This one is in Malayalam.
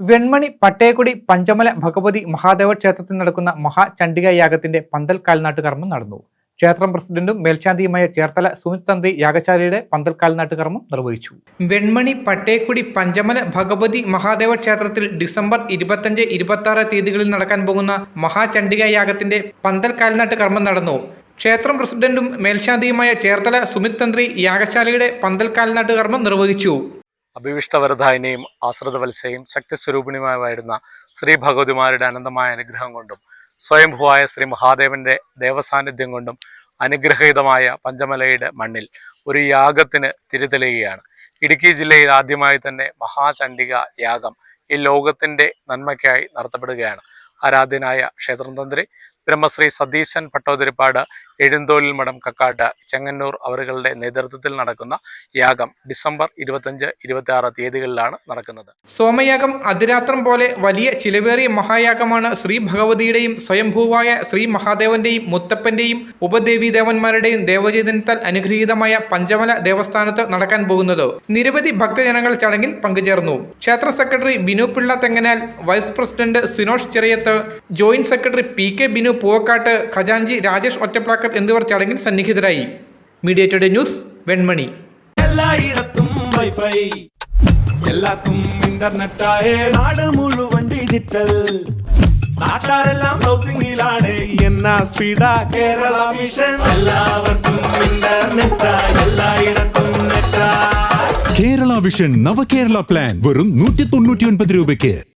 വെൺമണി പട്ടേക്കുടി പഞ്ചമല ഭഗവതി മഹാദേവ ക്ഷേത്രത്തിൽ നടക്കുന്ന മഹാചണ്ഡിക യാഗത്തിന്റെ പന്തൽ കാൽനാട്ട് കർമ്മം നടന്നു. ക്ഷേത്രം പ്രസിഡന്റും മേൽശാന്തിയുമായ ചേർത്തല സുമിത് തന്ത്രി യാഗശാലയുടെ പന്തൽ കാൽനാട്ട് കർമ്മം നിർവഹിച്ചു. വെൺമണി പട്ടേക്കുടി പഞ്ചമല ഭഗവതി മഹാദേവ ക്ഷേത്രത്തിൽ ഡിസംബർ ഇരുപത്തഞ്ച് ഇരുപത്തി ആറ് തീയതികളിൽ നടക്കാൻ പോകുന്ന മഹാചണ്ഡിക യാഗത്തിന്റെ പന്തൽ കാൽനാട്ട് കർമ്മം നടന്നു. ക്ഷേത്രം പ്രസിഡന്റും മേൽശാന്തിയുമായ ചേർത്തല സുമിത് തന്ത്രി യാഗശാലയുടെ പന്തൽ കാൽനാട്ട് കർമ്മം നിർവഹിച്ചു. അഭിവിഷ്ടവരദായിനിയും ആശ്രിതവത്സയും ശക്തിസ്വരൂപിണിയുമായിരുന്ന ശ്രീ ഭഗവതിമാരുടെ അനന്തമായ അനുഗ്രഹം കൊണ്ടും സ്വയംഭുവായ ശ്രീ മഹാദേവന്റെ ദേവസാന്നിധ്യം കൊണ്ടും അനുഗ്രഹീതമായ പഞ്ചമലയുടെ മണ്ണിൽ ഒരു യാഗത്തിന് തിരിതെളിയുകയാണ്. ഇടുക്കി ജില്ലയിൽ ആദ്യമായി തന്നെ മഹാചണ്ഡിക യാഗം ഈ ലോകത്തിന്റെ നന്മയ്ക്കായി നടത്തപ്പെടുകയാണ്. ആരാധ്യനായ ക്ഷേത്രതന്ത്രി ബ്രഹ്മശ്രീ സതീശൻ പട്ടോതിരിപ്പാട് എഴുന്തോലിൽ മഠം കക്കാട്ട് ചെങ്ങന്നൂർ അവറുകളുടെ നേതൃത്വത്തിൽ നടക്കുന്ന യാഗം ഡിസംബർ ഇരുപത്തഞ്ച് ഇരുപത്തി ആറ് തീയതികളിലാണ് നടക്കുന്നത്. സോമയാഗം അതിരാത്രം പോലെ വലിയ ചിലവേറിയ മഹായാഗമാണ് ശ്രീ ഭഗവതിയുടെയും സ്വയംഭൂവായ ശ്രീ മഹാദേവന്റെയും മുത്തപ്പന്റെയും ഉപദേവി ദേവന്മാരുടെയും ദേവചേതനത്താൽ അനുഗ്രഹീതമായ പഞ്ചമല ദേവസ്ഥാനത്ത് നടക്കാൻ പോകുന്നത്. നിരവധി ഭക്തജനങ്ങൾ ചടങ്ങിൽ പങ്കുചേർന്നു. ക്ഷേത്ര secretary Binu Pillai Thenganal vice president Sinosh Cheriyath joint secretary P K Binu Poovakkattu ഖജാൻജി Rajesh Ottaplackal എന്നിവർ ചടങ്ങിൽ സന്നിഹിതരായി. Media today news Venmani. എല്ലായിടത്തും വൈഫൈ. എല്ലാത്തും ഇന്റർനെറ്റായേ നാട് മുഴുവൻ ഡിജിറ്റൽ. നാട്ടാരെല്ലാം ബ്രൗസിംഗിലാണ് എന്നാ സ്പീഡാ കേരള മിഷൻ എല്ലാവർക്കും ഇന്റർനെറ്റാ എല്ലായിടത്തും കേരള വിഷൻ നവകേരള പ്ലാൻ വെറും നൂറ്റി തൊണ്ണൂറ്റി ഒൻപത് രൂപയ്ക്ക്.